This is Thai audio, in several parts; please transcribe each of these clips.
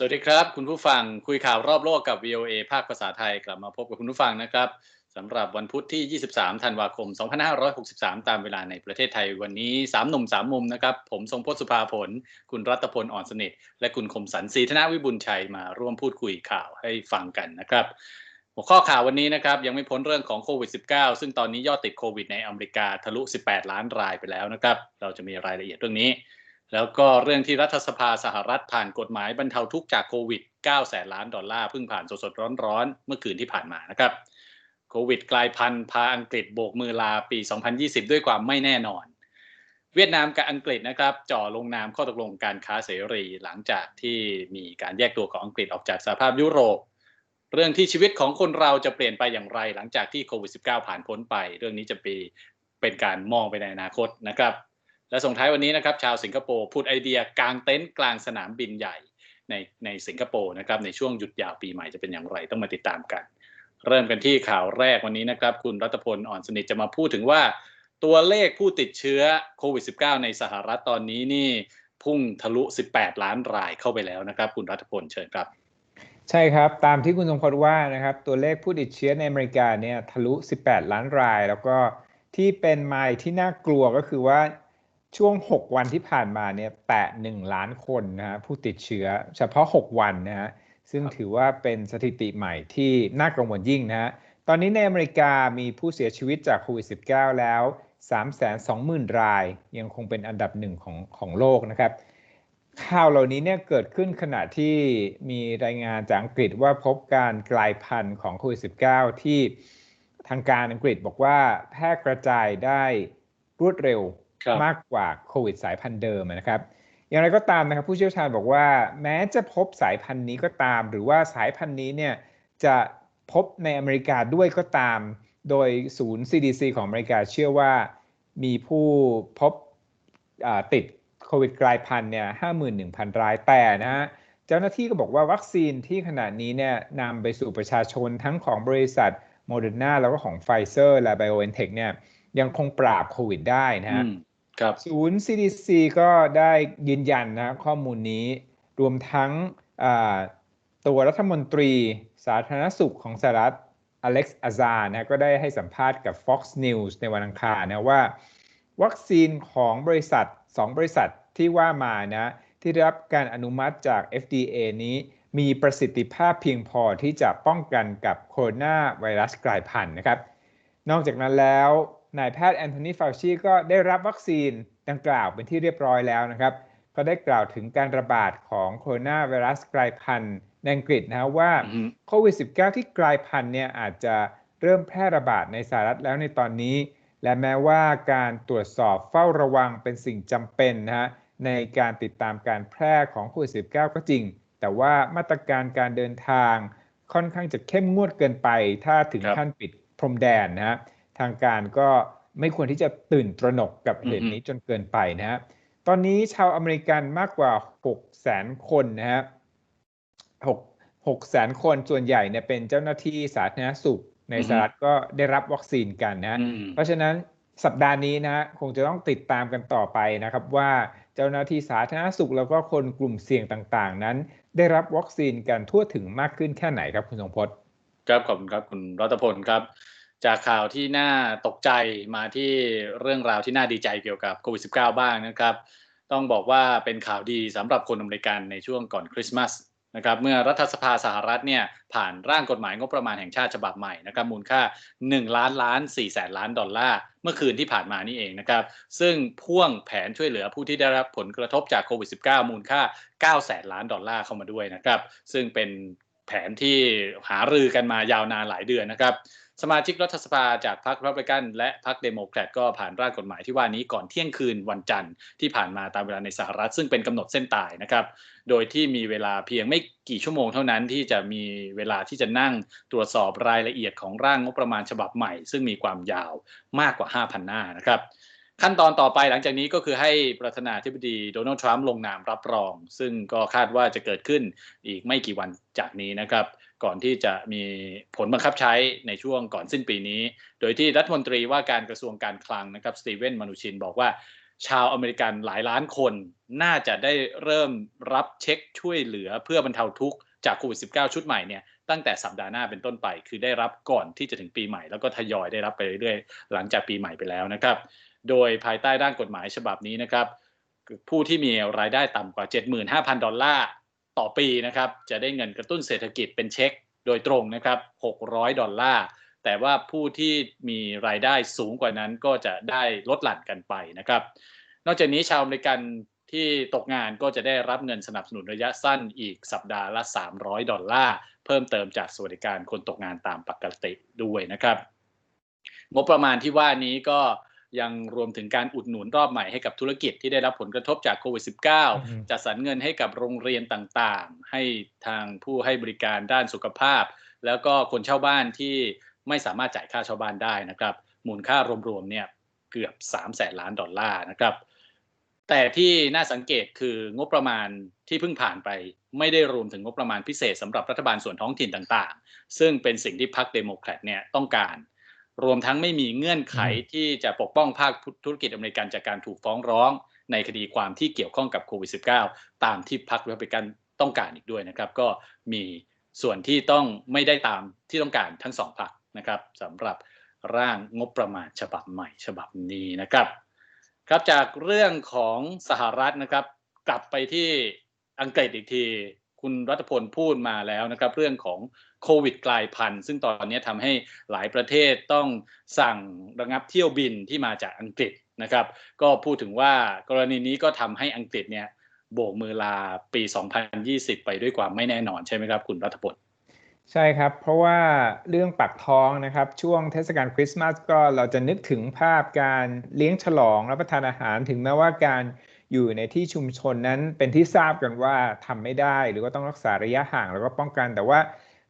สวัสดีครับ คุณผู้ฟังคุยข่าวรอบโลกกับ VOA ภาคภาษาไทยกลับมาพบกับคุณผู้ฟังนะครับสำหรับวันพุธที่ 23 ธันวาคม 2563 ตามเวลาในประเทศไทยวันนี้ 3 หนุ่ม 3 มุมนะครับ ผมทรงพจน์สุภาผล คุณรัตพลอ่อนสนิท และคุณคมสันศรีธนวิบุญชัยมาร่วมพูดคุยข่าวให้ฟังกันนะครับ หัวข้อข่าววันนี้นะครับ ยังไม่พ้นเรื่องของโควิด -19 ซึ่งตอนนี้ยอดติดโควิดในอเมริกาทะลุ 18 ล้านรายไปแล้วนะครับ เราจะมีรายละเอียดเรื่องนี้ แล้วก็เรื่องที่รัฐสภาสหรัฐผ่านกฎหมายบรรเทาทุกข์จากโควิด9แสนล้านดอลลาร์เพิ่งผ่านสดๆร้อนๆ เมื่อคืนที่ผ่านมานะครับโควิดกลายพันธุ์พาอังกฤษโบกมือลาปี 2020 ด้วยความไม่แน่นอน เวียดนามกับอังกฤษนะครับจ่อลงนามข้อตกลงการค้าเสรี หลังจากที่มีการแยกตัวของอังกฤษออกจากสหภาพยุโรป เรื่องที่ชีวิตของคนเราจะเปลี่ยนไปอย่างไร หลังจากที่โควิด -19 ผ่านพ้นไป เรื่องนี้จะเป็นเป็นการมองไปในอนาคตนะครับ และส่งท้ายวันนี้นะครับชาวสิงคโปร์พูดไอเดียกลางเต็นท์กลางสนามบินใหญ่ในในสิงคโปร์นะครับในช่วงหยุดยาวปีใหม่จะเป็นอย่างไรต้องมาติดตามกัน เริ่มกันที่ข่าวแรกวันนี้นะครับ คุณรัตพลอ่อนสนิทจะมาพูดถึงว่า ตัวเลขผู้ติดเชื้อโควิด -19 ในสหรัฐตอนนี้นี่พุ่งทะลุ 18 ล้านรายเข้าไปแล้วนะครับ คุณรัตพลเชิญครับ ใช่ครับ ตามที่คุณทรงพจน์ว่านะครับ ตัวเลขผู้ติดเชื้อในอเมริกาเนี่ยทะลุ 18 ล้านราย แล้วก็ที่เป็นไมาที่น่ากลัวก็คือว่า ช่วง 6 วันที่ผ่านมาเนี่ยแตะ 1 ล้านคนนะฮะผู้ติดเชื้อ เฉพาะ 6 วันนะฮะซึ่งถือว่าเป็นสถิติใหม่ที่น่ากังวลยิ่งนะฮะตอนนี้ในอเมริกามีผู้เสียชีวิตจากโควิด -19 แล้ว 320,000 ราย ยังคงเป็นอันดับหนึ่งของของโลกนะครับ ข่าวเหล่านี้เนี่ยเกิดขึ้นขณะที่มีรายงานจากอังกฤษว่าพบการกลายพันธุ์ของโควิด -19 ที่ทางการอังกฤษบอกว่าแพร่กระจายได้รวดเร็ว มากกว่าโควิดสายพันธุ์เดิมนะครับอย่างไรก็ตามนะครับผู้เชี่ยวชาญบอกว่า แม้จะพบสายพันธุ์นี้ก็ตาม หรือว่าสายพันธุ์นี้เนี่ยจะพบในอเมริกาด้วยก็ตาม โดยศูนย์ CDC ของอเมริกาเชื่อว่ามีผู้พบติดโควิดกลายพันธุ์เนี่ย51,000รายแต่นะฮะเจ้าหน้าที่ก็บอกว่าวัคซีนที่ขณะนี้เนี่ยนำไปสู่ประชาชนทั้งของบริษัทโมเดอร์นาแล้วก็ของไฟเซอร์และไบโอเอนเทคเนี่ยยังคงปราบโควิดได้นะฮะ ศูนย์ CDC ก็ได้ยืนยันนะข้อมูลนี้รวมทั้งตัวรัฐมนตรีสาธารณสุขของสหรัฐอเล็กซ์อาซานะก็ได้ให้สัมภาษณ์กับ Fox News ในวันอังคารนะว่า วัคซีนของบริษัท 2 บริษัทที่ว่ามานะที่ได้รับการอนุมัติจาก FDA นี้มีประสิทธิภาพเพียงพอที่จะป้องกันกับโคโรนาไวรัสกลายพันธุ์นะครับ นอกจากนั้นแล้ว นายแพทย์แอนโทนีฟาวชีก็ได้รับวัคซีนดังกล่าวเป็นที่เรียบร้อยแล้วนะครับ ก็ได้กล่าวถึงการระบาดของโคโรนาไวรัสกลายพันธุ์ในอังกฤษนะว่าโควิด -19 ที่กลายพันธุ์เนี่ยอาจจะเริ่มแพร่ระบาดในสหรัฐแล้วในตอนนี้ และแม้ว่าการตรวจสอบเฝ้าระวังเป็นสิ่งจำเป็นนะฮะในการติดตามการแพร่ของโควิด -19 ก็จริง แต่ว่ามาตรการการเดินทางค่อนข้างจะเข้มงวดเกินไป ถ้าถึงขั้นปิดพรมแดนนะฮะ ทางการก็ไม่ควรที่จะตื่นตระหนกกับเหตุนี้จนเกินไปนะฮะตอนนี้ชาวอเมริกันมากกว่า6แสนคนนะฮะ6 6แสนคนส่วนใหญ่เนี่ยเป็นเจ้าหน้าที่สาธารณสุขในสหรัฐก็ได้รับวัคซีนกันนะ เพราะฉะนั้นสัปดาห์นี้นะคงจะต้องติดตามกันต่อไปนะครับ ว่าเจ้าหน้าที่สาธารณสุขแล้วก็คนกลุ่มเสี่ยงต่างๆ นั้น ได้รับวัคซีนกันทั่วถึงมากขึ้นแค่ไหนครับคุณสงพจน์ครับขอบคุณครับคุณรัตพลครับ จากข่าวที่น่าตกใจมาที่เรื่องราวที่น่าดีใจเกี่ยวกับโควิด -19 บ้างนะครับ ต้องบอกว่าเป็นข่าวดีสำหรับคนอเมริกันในช่วงก่อนคริสต์มาสนะครับเมื่อรัฐสภาสหรัฐเนี่ยผ่านร่างกฎหมายงบประมาณแห่งชาติฉบับใหม่นะครับมูลค่า 1 ล้านล้าน4แสนล้านดอลลาร์เมื่อคืนที่ผ่านมานี่เองนะครับซึ่งพ่วงแผนช่วยเหลือผู้ที่ได้รับผลกระทบจากโควิด -19 มูลค่า9แสนล้านดอลลาร์เข้ามาด้วยนะครับซึ่งเป็นแผนที่หารือกันมายาวนานหลายเดือนนะครับ สมาชิกรัฐสภาจากพรรครีพับลิกันและพรรคเดโมแครตก็ผ่านร่างกฎหมายที่ว่านี้ก่อนเที่ยงคืนวันจันทร์ที่ผ่านมาตามเวลาในสหรัฐ ซึ่งเป็นกำหนดเส้นตายนะครับ โดยที่มีเวลาเพียงไม่กี่ชั่วโมงเท่านั้นที่จะมีเวลาที่จะนั่งตรวจสอบรายละเอียดของร่างงบประมาณฉบับใหม่ ซึ่งมีความยาวมากกว่า 5,000 หน้านะครับขั้นตอนต่อไปหลังจากนี้ก็คือให้ประธานาธิบดีโดนัลด์ทรัมป์ลงนามรับรอง ซึ่งก็คาดว่าจะเกิดขึ้นอีกไม่กี่วันจากนี้นะครับ ก่อนที่จะมีผลบังคับใช้ในช่วงก่อนสิ้นปีนี้ โดยที่รัฐมนตรีว่าการกระทรวงการคลังนะครับสตีเวนมานูชินบอกว่า ชาวอเมริกันหลายล้านคน น่าจะได้เริ่มรับเช็คช่วยเหลือเพื่อบรรเทาทุกข์จากโควิด -19 ชุดใหม่เนี่ยตั้งแต่สัปดาห์หน้าเป็นต้นไป คือได้รับก่อนที่จะถึงปีใหม่ แล้วก็ทยอยได้รับไปเรื่อยๆ หลังจากปีใหม่ไปแล้วนะครับ โดยภายใต้ด้านกฎหมายฉบับนี้นะครับ ผู้ที่มีรายได้ต่ำกว่า 75,000 ดอลลาร์ ต่อปีนะครับจะได้เงินกระตุ้นเศรษฐกิจเป็นเช็คโดยตรงนะครับ600 ดอลลาร์ แต่ว่าผู้ที่มีรายได้สูงกว่านั้นก็จะได้ลดหลั่นกันไปนะครับ นอกจากนี้ชาวอเมริกันที่ตกงานก็จะได้รับเงินสนับสนุนระยะสั้นอีกสัปดาห์ละ 300 ดอลลาร์ เพิ่มเติมจากสวัสดิการคนตกงานตามปกติด้วยนะครับ งบประมาณที่ว่านี้ก็ ยังรวมถึงการอุดหนุนรอบใหม่ให้กับธุรกิจที่ได้รับผลกระทบจากโควิด -19 จัดสรรเงินให้กับโรงเรียนต่างๆ ให้ทางผู้ให้บริการด้านสุขภาพ แล้วก็คนเช่าบ้านที่ไม่สามารถจ่ายค่าเช่าบ้านได้นะครับ มูลค่ารวมๆเนี่ยเกือบ3แสนล้านดอลลาร์นะครับ แต่ที่น่าสังเกตคืองบประมาณที่เพิ่งผ่านไป ไม่ได้รวมถึงงบประมาณพิเศษสำหรับรัฐบาลส่วนท้องถิ่นต่างๆ ซึ่งเป็นสิ่งที่พรรคเดโมแครตเนี่ยต้องการ รวมทั้งไม่มีเงื่อนไขที่จะปกป้องภาคธุรกิจอเมริกันจากการถูกฟ้องร้อง ในคดีความที่เกี่ยวข้องกับโควิด -19 ตามที่พรรครีพับลิกันต้องการอีกด้วยนะครับ ก็มีส่วนที่ต้องไม่ได้ตามที่ต้องการทั้งสองพรรคนะครับสำหรับร่างงบประมาณฉบับใหม่ฉบับนี้นะครับ ครับจากเรื่องของสหรัฐนะครับ กลับไปที่อังกฤษอีกที คุณรัฐพลพูดมาแล้วนะครับ เรื่องของ โควิดกลายพันธุ์ซึ่งตอนนี้ทำให้หลายประเทศต้องสั่งระงับเที่ยวบินที่มาจากอังกฤษนะครับ ก็พูดถึงว่ากรณีนี้ก็ทำให้อังกฤษเนี่ยโบกมือลาปี 2020 ไปด้วยความไม่แน่นอนใช่ไหมครับ คุณรัฐพลใช่ครับ เพราะว่าเรื่องปากท้องนะครับ ช่วงเทศกาลคริสต์มาสก็เราจะนึกถึงภาพการเลี้ยงฉลองรับประทานอาหารถึงแม้ว่าการอยู่ในที่ชุมชนนั้นเป็นที่ทราบกันว่าทำไม่ได้ หรือว่าต้องรักษาระยะห่างแล้วก็ป้องกัน แต่ว่า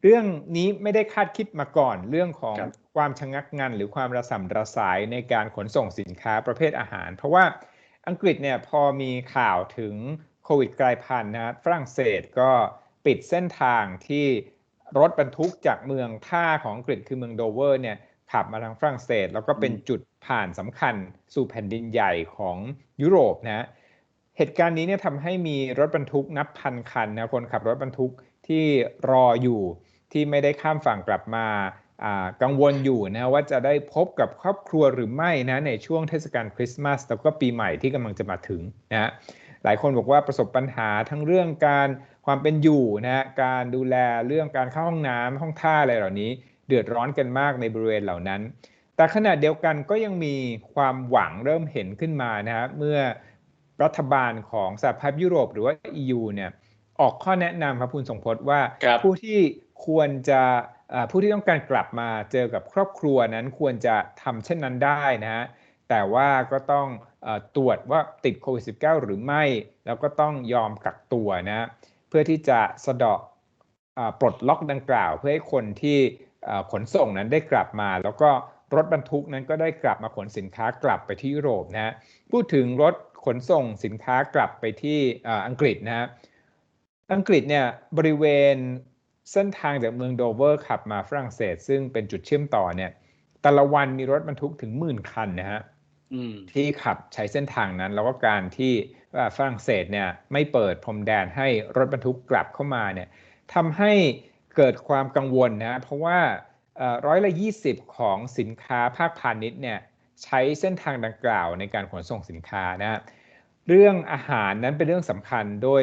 เรื่องนี้ไม่ได้คาดคิดมาก่อนเรื่องของความชะงักงันหรือความระส่ำระสายในการขนส่งสินค้าประเภทอาหาร เพราะว่าอังกฤษเนี่ยพอมีข่าวถึงโควิดกลายพันธุ์นะฝรั่งเศสก็ปิดเส้นทางที่รถบรรทุกจากเมืองท่าของอังกฤษคือเมืองโดเวอร์เนี่ยขับมาทางฝรั่งเศส แล้วก็เป็นจุดผ่านสำคัญสู่แผ่นดินใหญ่ของยุโรปนะเหตุการณ์นี้เนี่ยทำให้มีรถบรรทุกนับพันคันนะคนขับรถบรรทุกที่รออยู่ ที่ไม่ได้ข้ามฝั่งกลับมากังวลอยู่นะว่าจะได้พบกับครอบครัวหรือไม่นะในช่วงเทศกาลคริสต์มาสแล้วก็ปีใหม่ที่กำลังจะมาถึงนะหลายคนบอกว่าประสบปัญหาทั้งเรื่องการความเป็นอยู่นะการดูแลเรื่องการเข้าห้องน้ำห้องท่าอะไรเหล่านี้ เดือดร้อนกันมากในบริเวณเหล่านั้น แต่ขณะเดียวกันก็ยังมีความหวังเริ่มเห็นขึ้นมานะครับเมื่อรัฐบาลของสหภาพยุโรปหรือว่า EU เนี่ยออกข้อแนะนำครับคุณสงพจน์ว่าผู้ที่ ควรจะผู้ที่ต้องการกลับมาเจอกับครอบครัวนั้นควรจะทำเช่นนั้นได้นะฮะแต่ว่าก็ต้องตรวจว่าติดโควิด -19 หรือไม่ แล้วก็ต้องยอมกักตัวนะเพื่อที่จะสะดอกปลดล็อกดังกล่าว เพื่อให้คนที่ขนส่งนั้นได้กลับมา แล้วก็รถบรรทุกนั้นก็ได้กลับมาขนสินค้ากลับไปที่ยุโรปนะพูดถึงรถขนส่งสินค้ากลับไปที่อังกฤษนะอังกฤษเนี่ยบริเวณ เส้นทางจากเมืองโดเวอร์ขับมาฝรั่งเศส ซึ่งเป็นจุดเชื่อมต่อเนี่ยแต่ละวันมีรถบรรทุกถึงหมื่นคันนะฮะที่ขับใช้เส้นทางนั้น แล้วก็การที่ฝรั่งเศสเนี่ยไม่เปิดพรมแดนให้รถบรรทุกกลับเข้ามาเนี่ยทำให้เกิดความกังวลนะเพราะว่าร้อยละยี่สิบของสินค้าภาคพาณิชย์เนี่ยใช้เส้นทางดังกล่าวในการขนส่งสินค้านะเรื่องอาหารนั้นเป็นเรื่องสำคัญโดย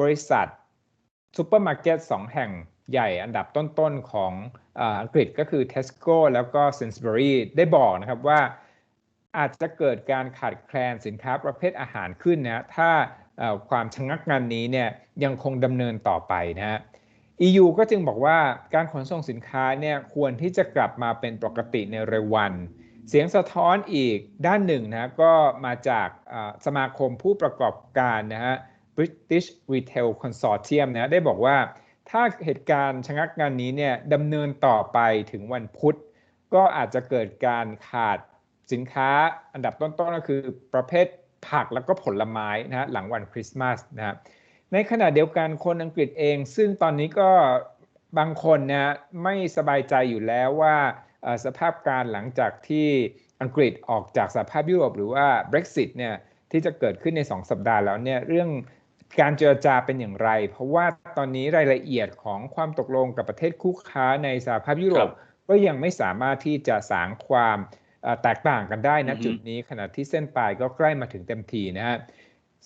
บริษัทซูเปอร์มาร์เก็ตสองแห่ง ใหญ่อันดับต้นๆของอังกฤษก็คือ Tesco แล้วก็ Sainsbury ได้บอกนะครับว่าอาจจะเกิดการขาดแคลนสินค้าประเภทอาหารขึ้นนะถ้าความชะงักงันนี้เนี่ยยังคงดำเนินต่อไปนะฮะ EU ก็จึงบอกว่าการขนส่งสินค้าเนี่ยควรที่จะกลับมาเป็นปกติในเร็ววัน เสียงสะท้อนอีกด้านหนึ่งนะก็มาจากสมาคมผู้ประกอบการนะฮะ British Retail Consortium นะได้บอกว่า ถ้าเหตุการณ์ชะงักงานนี้เนี่ยดำเนินต่อไปถึงวันพุธ ก็อาจจะเกิดการขาดสินค้าอันดับต้นๆก็คือประเภทผักแล้วก็ผลไม้นะฮะหลังวันคริสต์มาสนะในขณะเดียวกันคนอังกฤษเอง ซึ่งตอนนี้ก็บางคนนะไม่สบายใจอยู่แล้วว่าสภาพการหลังจากที่อังกฤษออกจากสหภาพยุโรปหรือว่า Brexit เนี่ยที่จะเกิดขึ้นใน 2 สัปดาห์แล้วเนี่ยเรื่อง การเจรจาเป็นอย่างไร เพราะว่าตอนนี้รายละเอียดของความตกลงกับประเทศคู่ค้าในสหภาพยุโรปก็ยังไม่สามารถที่จะสางความแตกต่างกันได้นะจุดนี้ขณะที่เส้นปลายก็ใกล้มาถึงเต็มทีนะฮะ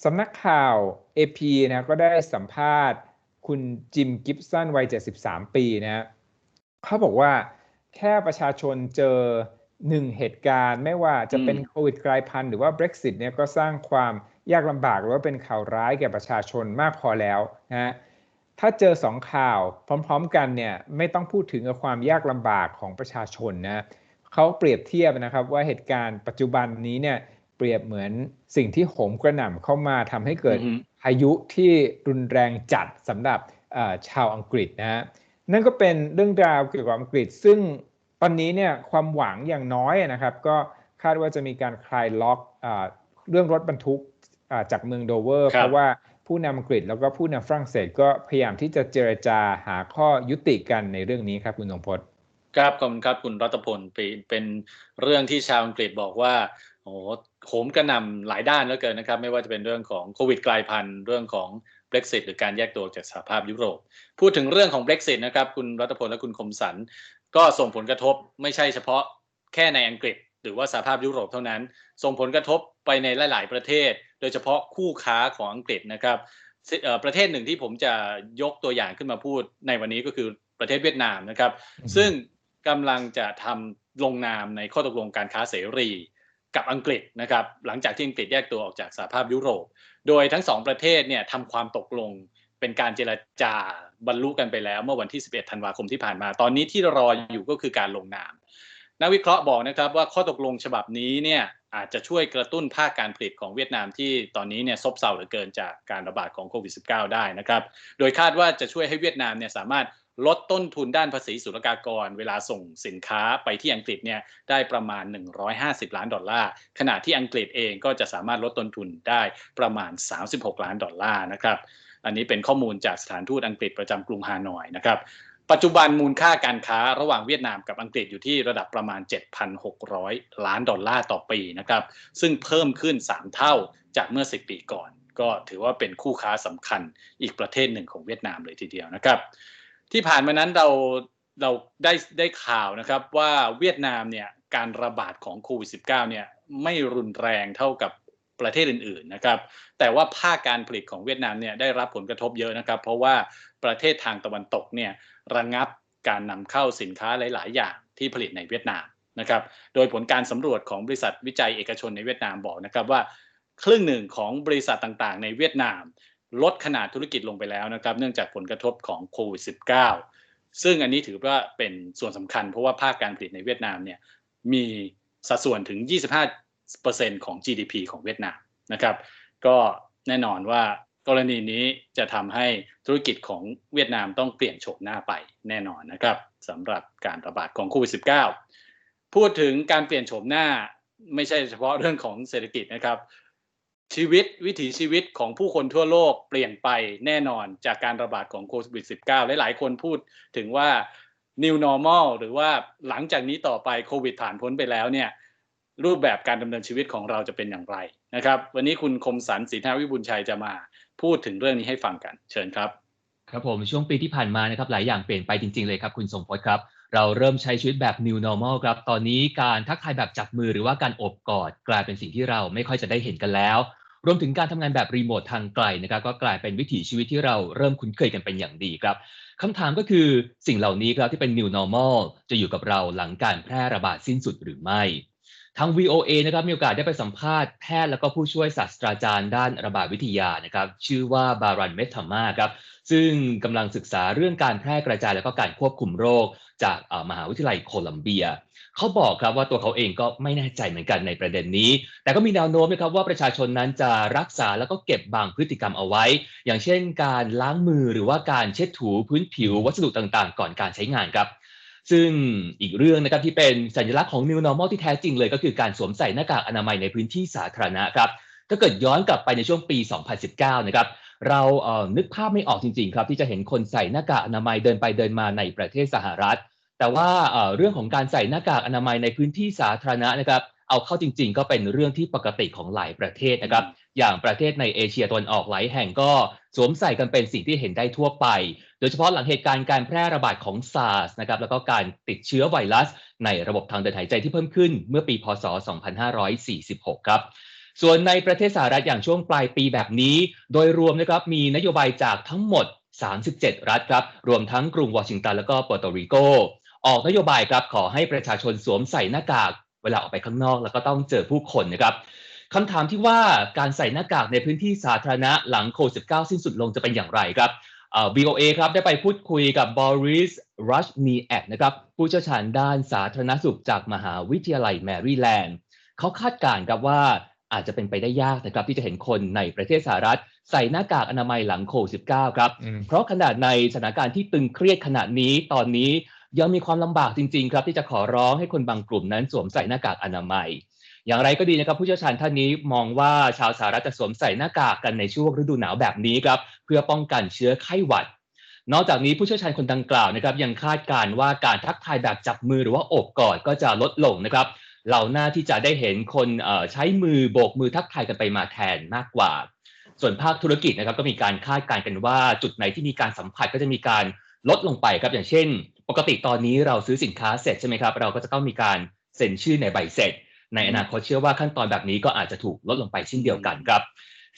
สำนักข่าว AP นะก็ได้สัมภาษณ์ คุณจิมกิฟสันวัย 73 ปีนะเขาบอกว่าแค่ประชาชนเจอหนึ่งเหตุการณ์ ไม่ว่าจะเป็นโควิดกลายพันธุ์หรือว่า Brexit เนี่ยก็สร้างความ ยากลำบากหรือว่าเป็นข่าวร้ายแก่ประชาชนมากพอแล้วนะฮะถ้าเจอสองข่าวพร้อม ๆ กันเนี่ยไม่ต้องพูดถึงความยากลำบากของประชาชนนะเขาเปรียบเทียบนะครับว่าเหตุการณ์ปัจจุบันนี้เนี่ยเปรียบเหมือนสิ่งที่โหมกระหน่ำเข้ามาทำให้เกิดพายุที่รุนแรงจัดสำหรับชาวอังกฤษนะฮะนั่นก็เป็นเรื่องราวเกี่ยวกับอังกฤษ ซึ่งตอนนี้เนี่ยความหวังอย่างน้อยนะครับ ก็คาดว่าจะมีการคลายล็อกเรื่องรถบรรทุก จากเมืองโดเวอร์ เพราะว่าผู้นำอังกฤษแล้วก็ผู้นำฝรั่งเศสก็พยายามที่จะเจรจาหาข้อยุติกันในเรื่องนี้ครับคุณทงพจน์ครับขอบคุณครับคุณรัตพลเป็นเรื่องที่ชาวอังกฤษบอกว่าโอ้โหมกระหน่ำหลายด้านแล้วเกินนะครับ ไม่ว่าจะเป็นเรื่องของโควิดกลายพันธุ์เรื่องของ Brexit หรือการแยกตัวจากสหภาพยุโรป พูดถึงเรื่องของ Brexit นะครับ คุณรัตพลและคุณคมสัน ก็ส่งผลกระทบไม่ใช่เฉพาะแค่ในอังกฤษ หรือว่าสหภาพยุโรปเท่านั้น ส่งผลกระทบไปในหลาย ๆ ประเทศ โดยเฉพาะคู่ค้าของอังกฤษนะครับประเทศหนึ่งที่ผมจะยกตัวอย่างขึ้นมาพูดในวันนี้ก็คือประเทศเวียดนามนะครับ ซึ่งกำลังจะทำลงนามในข้อตกลงการค้าเสรีกับอังกฤษนะครับ หลังจากที่อังกฤษแยกตัวออกจากสหภาพยุโรป โดยทั้งสองประเทศเนี่ยทำความตกลงเป็นการเจรจาบรรลุกันไปแล้ว เมื่อวันที่ 11 ธันวาคมที่ผ่านมา ตอนนี้ที่รออยู่ก็คือการลงนาม นักวิเคราะห์บอกนะครับว่าข้อตกลงฉบับนี้เนี่ย อาจจะช่วยกระตุ้นภาคการผลิตของเวียดนามที่ตอนนี้เนี่ยซบเซาเหลือเกินจากการระบาดของโควิด -19 ได้นะครับ โดยคาดว่าจะช่วยให้เวียดนามเนี่ยสามารถลดต้นทุนด้านภาษีศุลกากร เวลาส่งสินค้าไปที่อังกฤษเนี่ยได้ประมาณ 150 ล้านดอลลาร์ ขณะที่อังกฤษเองก็จะสามารถลดต้นทุนได้ประมาณ 36 ล้านดอลลาร์นะครับ อันนี้เป็นข้อมูลจากสถานทูตอังกฤษประจำกรุงฮานอยนะครับ ปัจจุบันมูลค่าการค้าระหว่างเวียดนามกับอังกฤษอยู่ที่ระดับประมาณ 7,600 ล้านดอลลาร์ต่อปีนะครับ ซึ่งเพิ่มขึ้น 3 เท่าจากเมื่อ 10 ปีก่อน ก็ถือว่าเป็นคู่ค้าสำคัญอีกประเทศหนึ่งของเวียดนามเลยทีเดียวนะครับ ที่ผ่านมานั้นเราเราได้ได้ข่าวนะครับว่าเวียดนามเนี่ยการระบาดของโควิด -19 เนี่ยไม่รุนแรงเท่ากับ ประเทศอื่นๆนะครับ แต่ว่าภาคการผลิตของเวียดนามเนี่ยได้รับผลกระทบเยอะนะครับ เพราะว่าประเทศทางตะวันตกเนี่ยระงงับการนำเข้าสินค้าหลาย ๆ อย่างที่ผลิตในเวียดนามนะครับ โดยผลการสำรวจของบริษัทวิจัยเอกชนในเวียดนามบอกนะครับว่า ครึ่งหนึ่งของบริษัทต่างๆ ในเวียดนาม ลดขนาดธุรกิจลงไปแล้วนะครับ เนื่องจากผลกระทบของโควิด -19 ซึ่งอันนี้ถือว่าเป็นส่วนสำคัญเพราะว่าภาคการผลิตในเวียดนามเนี่ยมีสัดส่วนถึง 25%ของ GDP ของเวียดนามนะครับ ก็แน่นอนว่ากรณีนี้จะทำให้ธุรกิจของเวียดนามต้องเปลี่ยนโฉมหน้าไปแน่นอนนะครับสำหรับการระบาดของโควิด -19 พูดถึงการเปลี่ยนโฉมหน้าไม่ใช่เฉพาะเรื่องของเศรษฐกิจนะครับ ชีวิตวิถีชีวิตของผู้คนทั่วโลกเปลี่ยนไปแน่นอนจากการระบาดของโควิด -19 หลายๆคนพูดถึงว่า new normal หรือว่าหลังจากนี้ต่อไปโควิดผ่านพ้นไปแล้วเนี่ย รูปแบบการดำเนินชีวิตของเราจะเป็นอย่างไรนะครับ วันนี้คุณคมสันสีทาวิบุญชัยจะมาพูดถึงเรื่องนี้ให้ฟังกัน เชิญครับ ครับผมช่วงปีที่ผ่านมานะครับหลายอย่างเปลี่ยนไปจริง ๆ เลยครับคุณสมพศครับ เราเริ่มใช้ชีวิตแบบ new normal ครับ ตอนนี้การทักทายแบบจับมือหรือว่าการอบกอดกลายเป็นสิ่งที่เราไม่ค่อยจะได้เห็นกันแล้ว รวมถึงการทำงานแบบรีโมททางไกลนะครับก็กลายเป็นวิถีชีวิตที่เราเริ่มคุ้นเคยกันเป็นอย่างดีครับคำถามก็คือสิ่งเหล่านี้ครับที่เป็น new normal จะอยู่กับเราหลังการแพร่ระบาดสิ้นสุดหรือไม่ ทาง VOA นะครับมีโอกาสได้ไปสัมภาษณ์แพทย์แล้วก็ผู้ช่วยศาสตราจารย์ด้านระบาดวิทยานะครับ ชื่อว่าบารันเมทามาครับ ซึ่งกำลังศึกษาเรื่องการแพร่กระจายแล้วก็การควบคุมโรค จากมหาวิทยาลัยโคลัมเบีย เขาบอกครับว่าตัวเขาเองก็ไม่แน่ใจเหมือนกันในประเด็นนี้ แต่ก็มีแนวโน้มนะครับว่าประชาชนนั้นจะรักษาแล้วก็เก็บบางพฤติกรรมเอาไว้ อย่างเช่น การล้างมือหรือว่าการเช็ดถูพื้นผิววัสดุต่างๆ ก่อนการใช้งานครับ ซึ่งอีกเรื่องนะครับที่เป็นสัญลักษณ์ของ New Normal ที่แท้จริงเลยก็คือการสวมใส่หน้ากากอนามัยในพื้นที่สาธารณะครับถ้าเกิดย้อนกลับไปในช่วงปี 2019 นะครับเราเนึกภาพไม่ออกจริงๆครับที่จะเห็นคนใส่หน้ากากอนามัยเดินไปเดินมาในประเทศสหรัฐ แต่ว่าเรื่องของการใส่หน้ากากอนามัยในพื้นที่สาธารณะนะครับ เอาเข้าจริง ๆ ก็เป็นเรื่องที่ปกติของหลายประเทศนะครับ อย่างประเทศในเอเชียตะวันออกหลายแห่งก็สวมใส่กันเป็นสิ่งที่เห็นได้ทั่วไป โดยเฉพาะหลังเหตุการณ์การแพร่ระบาดของ SARS นะครับแล้วก็การติดเชื้อไวรัส ในระบบทางเดินหายใจที่เพิ่มขึ้นเมื่อปีพศ 2546 ครับส่วนในประเทศสหรัฐอย่างช่วงปลายปีแบบนี้ โดยรวมนะครับมีนโยบายจากทั้งหมด 37 รัฐครับ รวมทั้งกรุงวอชิงตันและก็เปอร์โตริโก ออกนโยบายครับขอให้ประชาชนสวมใส่หน้ากาก เวลาออกไปข้างนอก แล้วก็ต้องเจอผู้คนนะครับคำถามที่ว่าการใส่หน้ากากในพื้นที่สาธารณะหลังโควิด -19 สิ้นสุดลงจะเป็นอย่างไรครับ VOA ครับได้ไปพูดคุยกับบอริสรัชมีแอกนะครับผู้เชี่ยวชาญด้านสาธารณสุขจากมหาวิทยาลัยแมริแลนด์เขาคาดการณ์ครับว่าอาจจะเป็นไปได้ยากนะครับที่จะเห็นคนในประเทศสหรัฐ ใส่หน้ากากอนามัยหลังโควิด -19 ครับ เพราะขนาดในสถานการณ์ที่ตึงเครียดขนาดนี้ตอนนี้ ยังมีความลำบากจริงๆ ครับ ที่จะขอร้องให้คนบางกลุ่มนั้นสวมใส่หน้ากากอนามัย อย่างไรก็ดีนะครับผู้เชี่ยวชาญท่านนี้มองว่าชาวสหรัฐจะสวมใส่หน้ากากกันในช่วงฤดูหนาวแบบนี้ครับเพื่อป้องกันเชื้อไข้หวัด นอกจากนี้ผู้เชี่ยวชาญคนดังกล่าวนะครับยังคาดการณ์ว่าการทักทายแบบจับมือหรือว่าโอบกอดก็จะลดลงนะครับเราหน้าที่จะได้เห็นคนใช้มือโบกมือทักทายกันไปมาแทนมากกว่า ส่วนภาคธุรกิจนะครับก็มีการคาดการณ์กันว่าจุดไหนที่มีการสัมผัสก็จะมีการลดลงไปครับอย่างเช่น กติตอนนี้เราซื้อสินค้าเสร็จใช่ไหมครับ เราก็จะต้องมีการเซ็นชื่อในใบเสร็จ ในอนาคตเชื่อว่าขั้นตอนแบบนี้ก็อาจจะถูกลดลงไปเช่นเดียวกันครับ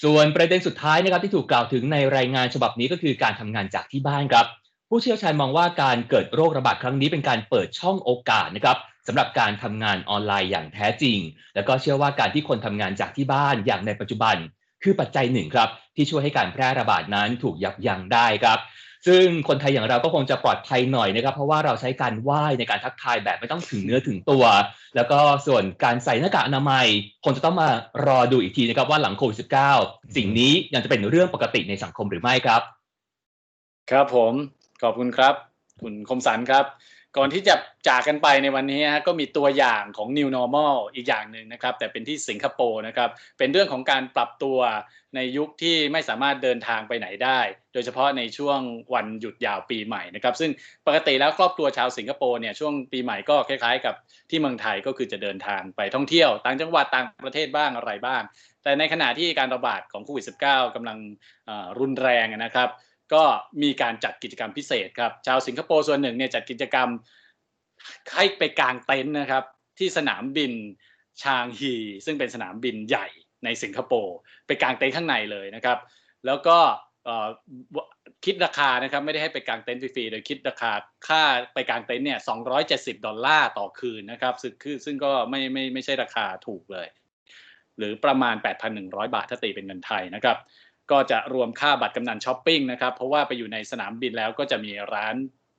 ส่วนประเด็นสุดท้ายนะครับที่ถูกกล่าวถึงในรายงานฉบับนี้ก็คือการทำงานจากที่บ้านครับ ผู้เชี่ยวชาญมองว่าการเกิดโรคระบาดครั้งนี้เป็นการเปิดช่องโอกาสนะครับสำหรับการทำงานออนไลน์อย่างแท้จริง แล้วก็เชื่อว่าการที่คนทำงานจากที่บ้านอย่างในปัจจุบัน คือปัจจัยหนึ่งครับที่ช่วยให้การแพร่ระบาดนั้นถูกยับยั้งได้ครับ ซึ่งคนไทยอย่างเราก็คงจะปลอดภัยหน่อยนะครับ เพราะว่าเราใช้การไหว้ในการทักทายแบบไม่ต้องถึงเนื้อถึงตัว แล้วก็ส่วนการใส่หน้ากากอนามัยคงจะต้องมารอดูอีกทีนะครับว่าหลังโควิด -19 สิ่งนี้ยังจะเป็นเรื่องปกติในสังคมหรือไม่ครับ ครับผมขอบคุณครับ คุณคมสันครับ ก่อนที่จะจากกันไปในวันนี้ฮะก็มีตัวอย่างของ New Normal อีกอย่างหนึ่งนะครับ แต่เป็นที่สิงคโปร์นะครับ เป็นเรื่องของการปรับตัวในยุคที่ไม่สามารถเดินทางไปไหนได้ โดยเฉพาะในช่วงวันหยุดยาวปีใหม่นะครับ ซึ่งปกติแล้วครอบครัวชาวสิงคโปร์เนี่ยช่วงปีใหม่ก็คล้ายๆ กับที่เมืองไทยก็คือจะเดินทางไปท่องเที่ยวต่างจังหวัดต่างประเทศบ้างอะไรบ้าง แต่ในขณะที่การระบาดของโควิด -19 กำลังรุนแรงนะครับ ก็มีการจัดกิจกรรมพิเศษครับ ชาวสิงคโปร์ส่วนหนึ่งเนี่ยจัดกิจกรรมให้ไปกางเต็นท์นะครับ ที่สนามบินชางฮี ซึ่งเป็นสนามบินใหญ่ในสิงคโปร์ไปกางเต็นท์ข้างในเลยนะครับ แล้วก็คิดราคานะครับไม่ได้ให้ไปกางเต็นท์ฟรีๆโดยคิดราคาค่าไปกางเต็นท์เนี่ย270 ดอลลาร์ต่อคืนนะครับซึ่งคือซึ่งก็ไม่ไม่ไม่ใช่ราคาถูกเลย หรือประมาณ 8,100 บาทถ้าตีเป็นเงินไทยนะครับ ก็จะรวมค่าบัตรกำนันช้อปปิ้งนะครับเพราะว่าไปอยู่ในสนามบินแล้วก็จะมีร้าน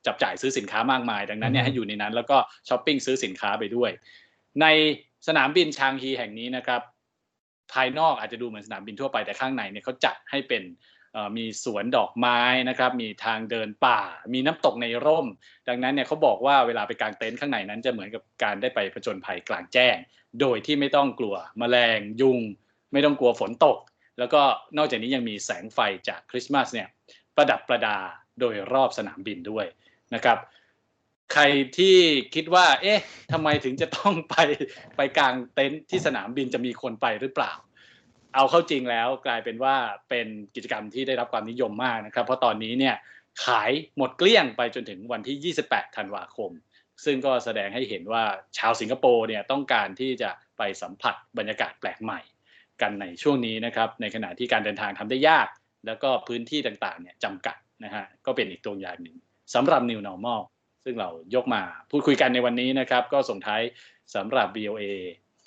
จับจ่ายซื้อสินค้ามากมาย ดังนั้นเนี่ยให้อยู่ในนั้นแล้วก็ช้อปปิ้งซื้อสินค้าไปด้วย ในสนามบินชางฮีแห่งนี้นะครับ ภายนอกอาจจะดูเหมือนสนามบินทั่วไปแต่ข้างในเนี่ยเขาจัดให้เป็นมีสวนดอกไม้นะครับ มีทางเดินป่า มีน้ำตกในร่ม ดังนั้นเนี่ยเขาบอกว่าเวลาไปกางเต็นท์ข้างในนั้นจะเหมือนกับการได้ไปผจญภัยกลางแจ้ง โดยที่ไม่ต้องกลัวมแมลงยุง ไม่ต้องกลัวฝนตก แล้วก็นอกจากนี้ยังมีแสงไฟจากคริสต์มาสเนี่ยประดับประดาโดยรอบสนามบินด้วยนะครับ ใครที่คิดว่า เอ๊ะทำไมถึงจะต้องไปไปกลางเต็นท์ที่สนามบินจะมีคนไปหรือเปล่า เอาเข้าจริงแล้วกลายเป็นว่าเป็นกิจกรรมที่ได้รับความนิยมมากนะครับ เพราะตอนนี้เนี่ยขายหมดเกลี้ยงไปจนถึงวันที่ 28 ธันวาคม ซึ่งก็แสดงให้เห็นว่าชาวสิงคโปร์เนี่ยต้องการที่จะไปสัมผัสบรรยากาศแปลกใหม่ กันในช่วงนี้นะครับ ในขณะที่การเดินทางทำได้ยาก แล้วก็พื้นที่ต่างๆเนี่ยจำกัดนะฮะก็เป็นอีกตัวอย่างหนึ่งสำหรับ New Normal ซึ่งเรายกมาพูดคุยกันในวันนี้นะครับ ก็ส่งท้ายสำหรับ BOA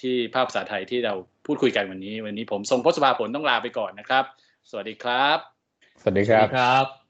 ที่ภาพภาษาไทยที่เราพูดคุยกันวันนี้ วันนี้ผมทรงพศภาผลต้องลาไปก่อนนะครับ สวัสดีครับ สวัสดีครับครับ